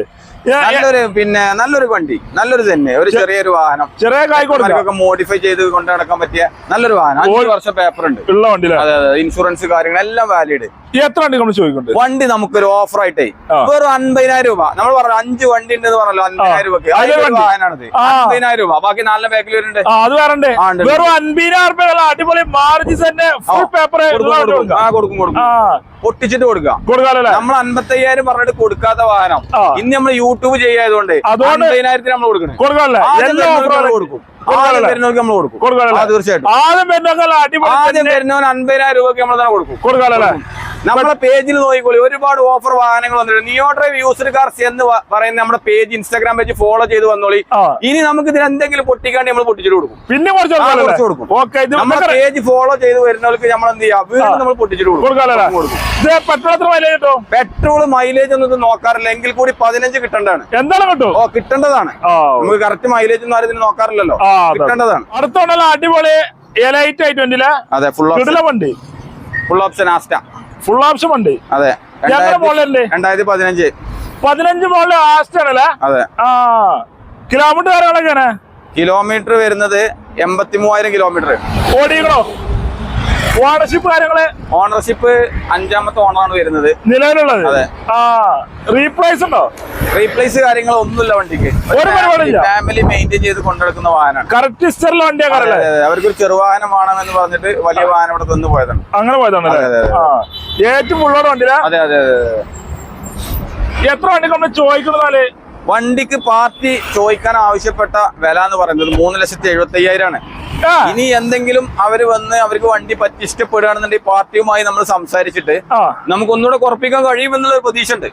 നല്ലൊരു പിന്നെ നല്ലൊരു വണ്ടി നല്ലൊരു തന്നെ ഒരു ചെറിയൊരു വാഹനം. ചെറിയ കായ് കൊടുക്കാം മോഡിഫൈ ചെയ്ത് കൊണ്ട് നടക്കാൻ പറ്റിയ നല്ലൊരു വാഹനം. അഞ്ച് വർഷം പേപ്പർ ഉണ്ട്. ഉള്ള വണ്ടി അതെ അതെ ഇൻഷുറൻസ് കാര്യങ്ങൾ എല്ലാം വാലിഡ് എത്ര വണ്ടി നമ്മൾ ചോദിക്കുന്നുണ്ട്? വണ്ടി നമുക്കൊരു ഓഫർ ആയിട്ടേ. വെറും അൻപതിനായിരം രൂപ. നമ്മൾ പറഞ്ഞു അഞ്ച് വണ്ടി ഉണ്ടെന്ന് പറഞ്ഞല്ലോ അൻപതിനായിരം രൂപക്ക്. വാഹനമാണിത്. അൻപതിനായിരം രൂപ. ബാക്കി നാലിന് ബാക്കിൽ വരുന്നുണ്ട്. അത് വേറെ ഉണ്ട്, ഉണ്ട്. വെറും അൻപതിനായിരം രൂപ അടിപൊളി മാർജിൻ തന്നെ ഫുൾ പേപ്പർ കൊടുക്കും, കൊടുക്കും. പൊട്ടിച്ചിട്ട് കൊടുക്കാം. നമ്മൾ അൻപത്തയ്യായിരം പറഞ്ഞിട്ട് കൊടുക്കാത്ത വാഹനം. ഇനി ഇന്ന് നമ്മൾ യൂട്യൂബ് ചെയ്യായതുകൊണ്ട് അതുകൊണ്ട് അൻപതിനായിരത്തിന് നമ്മൾ കൊടുക്കണേ. കൊടുക്കും. തീർച്ചയായിട്ടും. ആദ്യം അടിപൊളി ആദ്യം വരുന്നവൻ അൻപതിനായിരം രൂപയ്ക്ക് നമ്മൾ തന്നെ കൊടുക്കും. നമ്മളെ പേജിൽ നോക്കിക്കോളി. ഒരുപാട് ഓഫർ വാഹനങ്ങൾ വന്നിട്ടുണ്ട്. നിയോ ഡ്രൈവ് യൂസർ കാർസ് എന്ന് പറയുന്ന നമ്മുടെ പേജ് ഇൻസ്റ്റാഗ്രാം പേജ് ഫോളോ ചെയ്ത് വന്നോളി. ഇനി നമുക്ക് ഇതിന് എന്തെങ്കിലും പൊട്ടിക്കാണ്ട് നമ്മൾ പൊട്ടിച്ചിട്ട് കൊടുക്കും. പിന്നെ കുറച്ച് കൊടുക്കും. നമ്മുടെ പേജ് ഫോളോ ചെയ്ത് വരുന്നവർക്ക് നമ്മൾ എന്ത് ചെയ്യാം? വീണ്ടും നമ്മൾ പൊട്ടിച്ചിട്ട് കൊടുക്കും. പെട്രോൾ മൈലേജ് കിട്ടും? പെട്രോൾ മൈലേജ് ഒന്നും ഇത് നോക്കാറില്ല. എങ്കിൽ കൂടി പതിനഞ്ച് കിട്ടേണ്ടതാണ്. എന്താണ് കിട്ടും? ഓ കിട്ടേണ്ടതാണ്. നമുക്ക് കറക്റ്റ് മൈലേജ് ഒന്നും ആരും ഇതിന് നോക്കാറില്ലല്ലോ. അതെ. അടിപൊളി എലൈറ്റ് ഐ വണ്ടിയിലെ അതെ ഫുൾ വണ്ടി. Full option Asta full option വണ്ടി. അതെ രണ്ടായിരത്തി- പതിനഞ്ച്. പതിനഞ്ച് മോഡൽ ആസ്റ്റണല്ലേ അതെ. ആ കിലോമീറ്റർ കാര്യങ്ങളൊക്കെയാണ്. കിലോമീറ്റർ വരുന്നത് എൺപത്തി മൂവായിരം കിലോമീറ്റർ ഓടിക്കണോ? ഓണർഷിപ്പ് കാര്യങ്ങൾ? ഓണർഷിപ്പ് അഞ്ചാമത്തെ ഓണറാണ് വരുന്നത്. നിലവിലുള്ളത്? അതെ. ആ റീപ്ലേസ് ഉണ്ടോ? റീപ്ലേസ് കാര്യങ്ങൾ ഒന്നുമില്ല വണ്ടിക്ക്. ഒരു പരിപാടിയില്ല. ഫാമിലി മെയിന്റെയിൻ ചെയ്ത് കൊണ്ടെടുക്കുന്ന വാഹനമാണ്. കറക്റ്റ് ഹിസ്റ്ററിലെ വണ്ടിയാ അതെ, കാറല്ലേ അതെ, അതെ. അവർക്കൊരു ചെറുവാഹനം വേണമെന്ന് പറഞ്ഞിട്ട് വലിയ വാഹനം ഇവിടെ തന്നു പോയതാണ്. അങ്ങനെ ആ. ഏറ്റവും ഉള്ളോട് വണ്ടിയില? അതെ അതെ അതെ. എത്ര വണ്ടി നമ്മൾ ചോദിക്കുന്നതാൽ വണ്ടിക്ക് പാർട്ടി ചോദിക്കാൻ ആവശ്യപ്പെട്ട വില എന്ന് പറയുന്നത് മൂന്ന് ലക്ഷത്തി എഴുപത്തി അയ്യായിരം ആണ്. ആ ഇനി എന്തെങ്കിലും അവർ വന്ന് അവർക്ക് വണ്ടി പറ്റി ഇഷ്ടപ്പെടുകയാണെന്നുണ്ടെങ്കിൽ പാർട്ടിയുമായി നമ്മൾ സംസാരിച്ചിട്ട് നമുക്ക് ഒന്നുകൂടെ കുറപ്പിക്കാൻ കഴിയുമെന്നുള്ള ഒരു പ്രതീക്ഷ ഉണ്ട്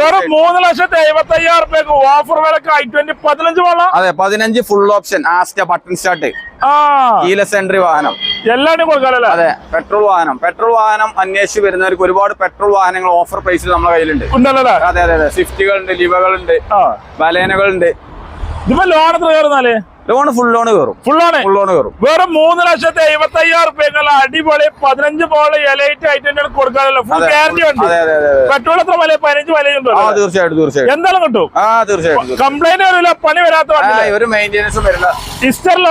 വേറെ മൂന്ന് ലക്ഷത്തി എഴുപത്തി അയ്യായിരം റുപ്യക്ക് ഓഫർ വിലക്ക് ഐ ട്വന്റി പതിനഞ്ച് അതെ പതിനഞ്ച് full option Asta button start entry വാഹനം. എല്ലാവരും കൊടുക്കാലല്ലേ? അതെ പെട്രോൾ വാഹനം. പെട്രോൾ വാഹനം അന്വേഷിച്ച് വരുന്നവർക്ക് ഒരുപാട് പെട്രോൾ വാഹനങ്ങൾ ഓഫർ പ്രൈസിൽ നമ്മുടെ കയ്യിലുണ്ട്. ഉണ്ടല്ലോ അതെ അതെ അതെ. സ്വിഫ്റ്റുകളുണ്ട് ലിവകളുണ്ട് ബലേനകളുണ്ട്. ഇതിപ്പോ ലോൺ എത്ര കയറുന്നാൽ? ലോൺ ഫുൾ ലോൺ കയറും. ഫുൾ ലോൺ ഫുൾ ലോൺ കയറും. വേറെ മൂന്ന് ലക്ഷത്തി എഴുപത്തി അയ്യായിരം റുപ്യക്കുള്ള അടിപൊളി പതിനഞ്ച് പോൾ എലൈറ്റ് ഐറ്റം ട്വന്റി കൊടുക്കാനല്ലോ ഫുൾ ഗ്യാരണ്ടി ഉണ്ട്. പെട്രോൾ എത്ര വില പതിനഞ്ച് വില ആ തീർച്ചയായിട്ടും തീർച്ചയായിട്ടും. എന്തായാലും കിട്ടും? ആ തീർച്ചയായിട്ടും. കംപ്ലൈന്റ് വരില്ല പണി വരാത്ത വണ്ടിയില്ലേ ഒരു മെയിന്റെനൻസും വരില്ല. ഇസ്റ്ററിലെ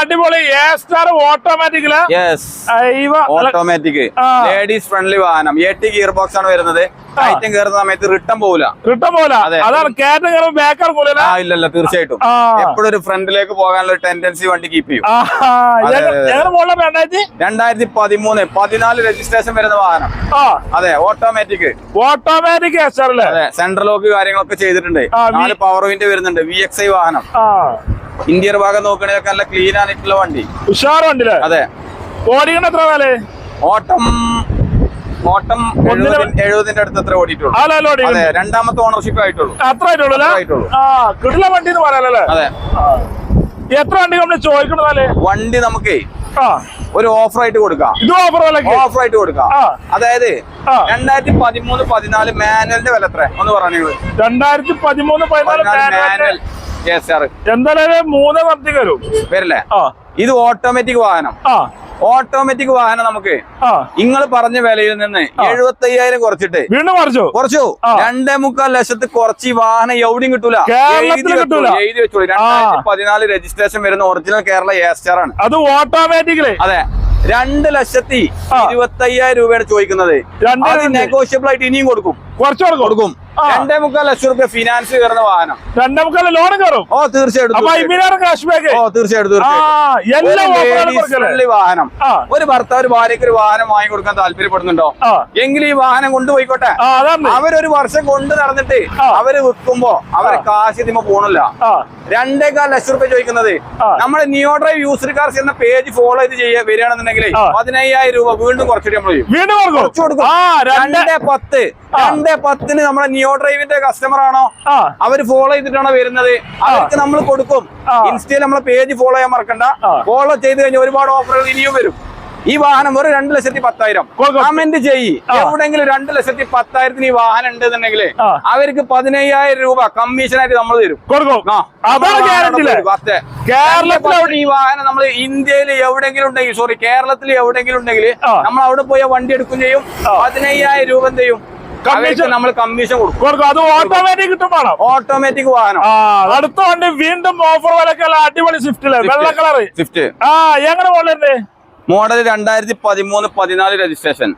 അടിപൊളി എ സ്റ്റാർ ഓട്ടോമാറ്റിക്കിൽ ഓട്ടോമാറ്റിക്. ലേഡീസ് ഫ്രണ്ട്ലി വാഹനം എ ടി ഗിയർ ബോക്സ് ആണ് വരുന്നത്. ഐറ്റം കയറുന്ന സമയത്ത് റിട്ടേൺ പോകില്ല റിട്ടേൺ പോകില്ല അതാണ് കയറ്റം കയറുമ്പോൾ ബാക്കർ പോലെ ആ ഇല്ലല്ല തീർച്ചയായിട്ടും. എപ്പോഴും ഒരു ഫ്രണ്ടിലേക്ക് പോകാനുള്ള ടെൻഡൻസി വണ്ടി കീപ്പ് ചെയ്യും. രണ്ടായിരത്തി? പതിമൂന്ന് പതിനാല് രജിസ്ട്രേഷൻ വരുന്ന വാഹനം. അതെ ഓട്ടോമാറ്റിക് ഓട്ടോമാറ്റിക് അതെ സെൻട്രൽ ലോക്ക് കാര്യങ്ങളൊക്കെ ചെയ്തിട്ടുണ്ട്. നാല് പവർ വിൻഡ് വരുന്നുണ്ട് വി എക്സ് ഐ വാഹനം. ഇന്ത്യർ ഭാഗം നോക്കണെങ്കിൽ നല്ല ക്ലീൻ ആയിട്ടുള്ള വണ്ടി. ഉഷാർ വണ്ടി അതെ. ഓടിക്കണ എത്ര ഓട്ടം ഓട്ടം ഒന്നിന് എഴുപതിന്റെ എഴുപതിന്റെ അടുത്ത് എത്ര ഓടിയിട്ടുള്ളൂ. അതെ രണ്ടാമത്തെ ഓണർഷിപ്പ് ആയിട്ടുള്ളൂ. അത്ര ആയിട്ടുള്ളൂ അത്ര ആ കിടില വണ്ടി എന്ന് പറയാനല്ലേ അതെ. എത്ര വണ്ടി നമ്മൾ ചോദിക്കണതാൽ? വണ്ടി നമുക്ക് ആ. ഒരു ഓഫർ ആയിട്ട് കൊടുക്കാം. ഇത് ഓഫർ ആയിട്ട് കൊടുക്കാം. അതായത്. രണ്ടായിരത്തി പതിമൂന്ന് പതിനാല് മാനുവലിന്റെ വില എത്ര ഒന്ന് പറഞ്ഞു രണ്ടായിരത്തി പതിമൂന്ന് പതിനാല് മാനുവൽ. എന്തായാലും മൂന്ന് വരും വരില്ലേ? ഇത് ഓട്ടോമാറ്റിക് വാഹനം. ആ. ഓട്ടോമാറ്റിക് വാഹനം നമുക്ക്. നിങ്ങൾ പറഞ്ഞ വിലയിൽ നിന്ന് എഴുപത്തി അയ്യായിരം കുറച്ചിട്ട്. വീണ്ടും കുറച്ചു? കുറച്ചു. രണ്ടേ മുക്കാൽ ലക്ഷത്ത് കുറച്ച് ഈ വാഹനം എവിടെയും കിട്ടൂല. എഴുതി വെച്ചോളൂ, രണ്ടായിരത്തി പതിനാല് രജിസ്ട്രേഷൻ വരുന്ന ഒറിജിനൽ കേരള എസ്റ്റാർ ആണ്. അത് ഓട്ടോമാറ്റിക്കലി അതെ. രണ്ട് ലക്ഷത്തി. ഇരുപത്തി അയ്യായിരം രൂപയാണ് ചോദിക്കുന്നത്. അത് നെഗോഷ്യബിൾ ആയിട്ട് ഇനിയും കൊടുക്കും. കുറച്ച് കൊടുക്കും. രണ്ടേ മുക്കാൽ ലക്ഷം റുപ്യ ഫിനാൻസ് കയറുന്ന വാഹനം. രണ്ടേ മുക്കാൽ ലോൺ കയറും. ഓ തീർച്ചയായിട്ടും ക്യാഷ് ബാക്ക് ഓ തീർച്ചയായിട്ടും വാഹനം. ഒരു ഭർത്താവ് ഒരു ഭാര്യയ്ക്ക് ഒരു വാഹനം വാങ്ങി കൊടുക്കാൻ താല്പര്യപ്പെടുന്നുണ്ടോ? എങ്കിൽ ഈ വാഹനം കൊണ്ടുപോയിക്കോട്ടെ. അവരൊരു വർഷം കൊണ്ട് നടന്നിട്ട്. അവർ വിൽക്കുമ്പോ അവർ കാശ് ഇതിമ പോണില്ല. രണ്ടേക്കാൽ ലക്ഷം റുപ്യ ചോദിക്കുന്നത്. നമ്മുടെ നിയോ ഡ്രൈവ് യൂസർ കാർസ് എന്ന പേജ് ഫോളോ ചെയ്ത് ചെയ്യാ വരികയാണെന്നുണ്ടെങ്കിൽ. പതിനയ്യായിരം രൂപ വീണ്ടും കുറച്ചിട്ട് നമ്മൾ വീണ്ടും കുറച്ച് കൊടുക്കും. രണ്ടേ പത്ത്. രണ്ട് പത്തിന് നമ്മുടെ നിയോ ഡ്രൈവിന്റെ കസ്റ്റമർ ആണോ? അവർ ഫോളോ ചെയ്തിട്ടാണോ വരുന്നത്? അവർക്ക് നമ്മൾ കൊടുക്കും. ഇൻസ്റ്റയിൽ നമ്മളെ പേജ് ഫോളോ ചെയ്യാൻ മറക്കണ്ട. ഫോളോ ചെയ്ത് കഴിഞ്ഞാൽ ഒരുപാട് ഓഫറുകൾ ഇനിയും വരും. ഈ വാഹനം ഒരു രണ്ട് ലക്ഷത്തി പത്തായിരം. കമന്റ് ചെയ്യ്. എവിടെങ്കിലും രണ്ട് ലക്ഷത്തി പത്തായിരത്തിന് ഈ വാഹനം ഉണ്ടെന്നുണ്ടെങ്കിൽ. അവർക്ക് പതിനയ്യായിരം രൂപ കമ്മീഷനായിട്ട് നമ്മൾ തരും. കേരളത്തിൽ ഈ വാഹനം നമ്മൾ ഇന്ത്യയിൽ എവിടെങ്കിലും ഉണ്ടെങ്കിൽ സോറി കേരളത്തിൽ എവിടെങ്കിലും ഉണ്ടെങ്കിൽ നമ്മൾ അവിടെ പോയി വണ്ടി എടുക്കുകയും ചെയ്യും. പതിനയ്യായിരം രൂപ എന്ത് ചെയ്യും? കമ്മീഷൻ. അവർക്ക് നമ്മൾ കമ്മീഷൻ കൊടുക്കും. കൊടുക്കും. അത് ഓട്ടോമാറ്റിക് കിട്ടും വേണം. ഓട്ടോമാറ്റിക് വാഹനം. അടുത്ത വണ്ടി വീണ്ടും ഓഫർ അടിപൊളി സ്വിഫ്റ്റിൽ വെള്ള കളറ്. സ്വിഫ്റ്റ് ആ എങ്ങനെ മോഡൽ രണ്ടായിരത്തി പതിമൂന്ന് പതിനാല് രജിസ്ട്രേഷൻ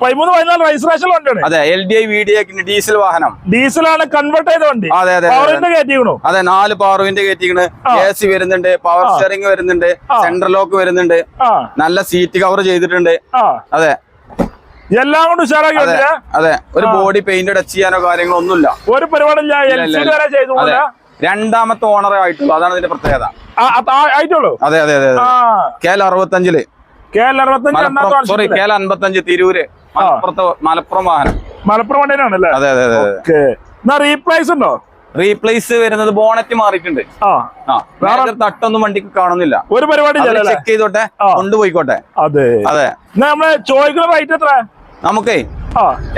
പതിമൂന്ന് പതിനാല് രജിസ്ട്രേഷൻ വണ്ടിയാണ്. അതെ L D I V D I diesel വാഹനം. ഡീസലാണ് കൺവേർട്ട് ചെയ്ത വണ്ടി. അതെ, അതെ. പവറിന്റെ കയറ്റിക്കണു അതെ. നാല് പവർ വിൻഡ് കയറ്റിക്കണ്. എ സി വരുന്നുണ്ട് പവർ. സ്റ്റിയറിംഗ് വരുന്നുണ്ട് സെൻട്രൽ ലോക്ക് വരുന്നുണ്ട്. നല്ല സീറ്റ് കവർ ചെയ്തിട്ടുണ്ട്. അതെ. എല്ലാം കൊണ്ട് ഉഷാറാക്കി അതെ ഒരു ബോഡി പെയിന്റ് ടച്ച് ചെയ്യാനോ കാര്യങ്ങളോ ഒന്നുമില്ല. ഒരു പരിപാടിയില്ല എൽ വരെ ചെയ്തു രണ്ടാമത്തെ ഓണർ ആയിട്ടുള്ളൂ. അതാണ് അതിന്റെ പ്രത്യേകത. ആയിട്ടുള്ളൂ? അതെ അതെ അതെ ആ. കേൽ അറുപത്തഞ്ചിൽ. കെ എൽ മലപ്പുറം സോറി വർഷത്തിലെ. കേൽ അൻപത്തഞ്ച് തിരൂര്. മലപ്പുറത്തെ മലപ്പുറം വാഹനം. മലപ്പുറം വണ്ടിയിലാണല്ലേ അതെ അതെ അതെ എന്നാ റീപ്ലേസ് ഉണ്ടോ? റീപ്ലേസ് വരുന്നത് ബോണറ്റ് മാറിയിട്ടുണ്ട്. വേറെ തട്ടൊന്നും വണ്ടിക്ക് കാണുന്നില്ല. ഒരു പരിപാടി? ചെക്ക് ചെയ്തോട്ടെ കൊണ്ടുപോയിക്കോട്ടെ. അതെ. അതെ. നമ്മൾ ചോദിക്കുന്ന റേറ്റ് എത്ര നമുക്കേ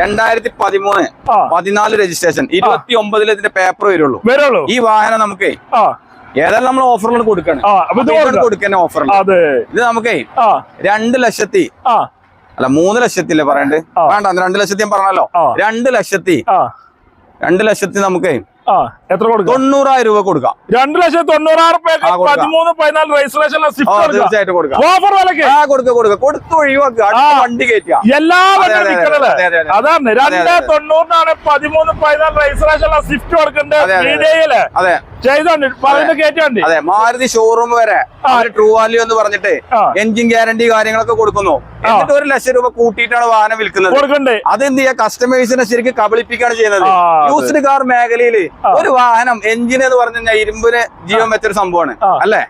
രണ്ടായിരത്തി പതിമൂന്ന്. പതിനാല് രജിസ്ട്രേഷൻ. ഇരുപത്തി ഒമ്പതിൽ ഇതിന്റെ പേപ്പർ വരുള്ളൂ. വരുള്ളൂ. ഈ വാഹനം നമുക്കേ ഏതായാലും നമ്മൾ ഓഫറുകൾ കൊടുക്കണം. കൊടുക്കുന്ന ഓഫർ ഇത് നമുക്കേ രണ്ട് ലക്ഷത്തി അല്ല മൂന്ന് ലക്ഷത്തി അല്ലേ പറയണ്ട് വേണ്ട രണ്ട് ലക്ഷത്തി ഞാൻ പറഞ്ഞല്ലോ. രണ്ട് ലക്ഷത്തി രണ്ട് ലക്ഷത്തി നമുക്കേ എത്ര കൊടുക്കും? തൊണ്ണൂറായിരം രൂപ കൊടുക്കാം. രണ്ട് ലക്ഷത്തി തൊണ്ണൂറായിരം. പതിമൂന്ന് പതിനാല് രജിസ്ട്രേഷൻ തീർച്ചയായിട്ടും കൊടുക്കാം. ഓഫർ വിലക്ക്? ആ കൊടുക്കുക കൊടുക്കുക കൊടുത്ത് ഒഴിവാക്കുക വണ്ടി കയറ്റുക എല്ലാ വണ്ടിയും. അതാണ്. രണ്ട്. തൊണ്ണൂറിനാണ് പതിമൂന്ന് പതിനാല് രജിസ്ട്രേഷൻ സ്വിഫ്റ്റ് കൊടുക്കുന്നത് അതെ, അതെ, മാരുതി ഷോറൂം വരെ. ട്രൂ വാല്യൂ എന്ന് പറഞ്ഞിട്ട് എഞ്ചിൻ എൻജിൻ ഗ്യാരണ്ടി കാര്യങ്ങളൊക്കെ കൊടുക്കുന്നു. എന്നിട്ട് ഒരു ലക്ഷം രൂപ കൂട്ടിയിട്ടാണ് വാഹനം വിൽക്കുന്നത്. അതെന്ത് ചെയ്യാ കസ്റ്റമേഴ്സിനെ ശരിക്കും കബളിപ്പിക്കാണ് ചെയ്യുന്നത്. യൂസ്ഡ് കാർ മേഖലയിൽ. ഒരു വാഹനം എഞ്ചിൻ എന്ന് പറഞ്ഞു കഴിഞ്ഞാൽ ഇരുമ്പിന് ജീവൻ വെച്ചൊരു സംഭവമാണ്. അല്ലെ?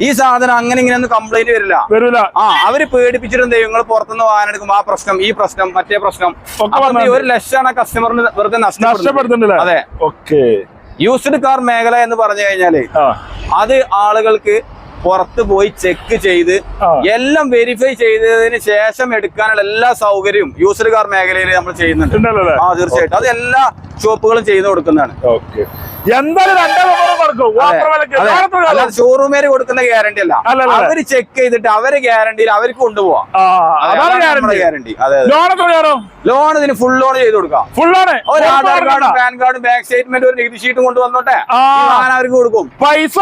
ഈ സാധനം അങ്ങനെ ഇങ്ങനെ ഒന്നും കംപ്ലൈന്റ് വരില്ല. വരില്ല. ആ അവർ പേടിപ്പിച്ചിട്ടുണ്ട് നിങ്ങൾ പുറത്തുനിന്ന് വാഹനം എടുക്കുമ്പോ ആ പ്രശ്നം ഈ പ്രശ്നം മറ്റേ പ്രശ്നം. ഒരു ലക്ഷമാണ് കസ്റ്റമറിന് വെറുതെ നഷ്ടപ്പെടുത്തുന്നില്ല അതെ. ഓക്കെ. യൂസ്ഡ് കാർ മേഖല എന്ന് പറഞ്ഞു കഴിഞ്ഞാൽ അത് ആളുകൾക്ക് പുറത്ത് പോയി ചെക്ക് ചെയ്ത് എല്ലാം വെരിഫൈ ചെയ്തതിന് ശേഷം എടുക്കാനുള്ള എല്ലാ സൗകര്യവും യൂസർ കാർ മേഖലയിൽ നമ്മൾ ചെയ്യുന്നുണ്ട്. ആ തീർച്ചയായിട്ടും. അത് എല്ലാ ഷോപ്പുകളും ചെയ്തു കൊടുക്കുന്നതാണ്. ഓക്കെ. അല്ലാതെ ഷോറൂമേര് കൊടുക്കുന്ന ഗ്യാരണ്ടി അല്ല. അവർ ചെക്ക് ചെയ്തിട്ട് അവരെ ഗ്യാരണ്ടിയിൽ അവർക്ക് കൊണ്ടുപോവാം. ഗ്യാരണ്ടി അതെ ലോൺ ഇതിന് ഫുൾ ലോൺ ചെയ്ത് കൊടുക്കാം. ഫുൾ ലോൺ ഒരു Aadhaar card PAN card bank statement ഒരു നികുതി ഷീറ്റും കൊണ്ടുവന്നോട്ടെ. അവർക്ക് കൊടുക്കും. പൈസ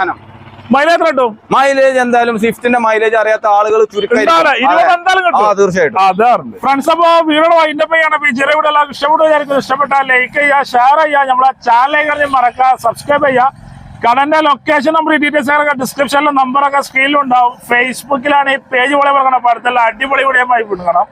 വാഹനം മൈലേജ് കിട്ടും. മൈലേജ് എന്തായാലും സ്വിഫ്റ്റിന്റെ മൈലേജ് അറിയാത്ത ആളുകൾ തീർച്ചയായിട്ടും. ഫ്രണ്ട്സ് അപ്പൊ ചെറിയ ഇഷ്ടപ്പെട്ടു ഇഷ്ടപ്പെട്ടാൽ ലൈക്ക് ചെയ്യുക ഷെയർ ചെയ്യുക. നമ്മളെ ചാനലിലേക്ക് മറക്കുക സബ്സ്ക്രൈബ് ചെയ്യുക. കടന്റെ ലൊക്കേഷൻ നമ്പർ ഡീറ്റെയിൽസ് ഒക്കെ ഡിസ്ക്രിപ്ഷനിലും നമ്പറൊക്കെ സ്ക്രീനിലുണ്ടാവും ഫേസ്ബുക്കിലാണ് ഈ പേജ് പോലെ പറഞ്ഞ അപ്പൊ അടിപൊളി വീഡിയോ ആയി വിടുകണം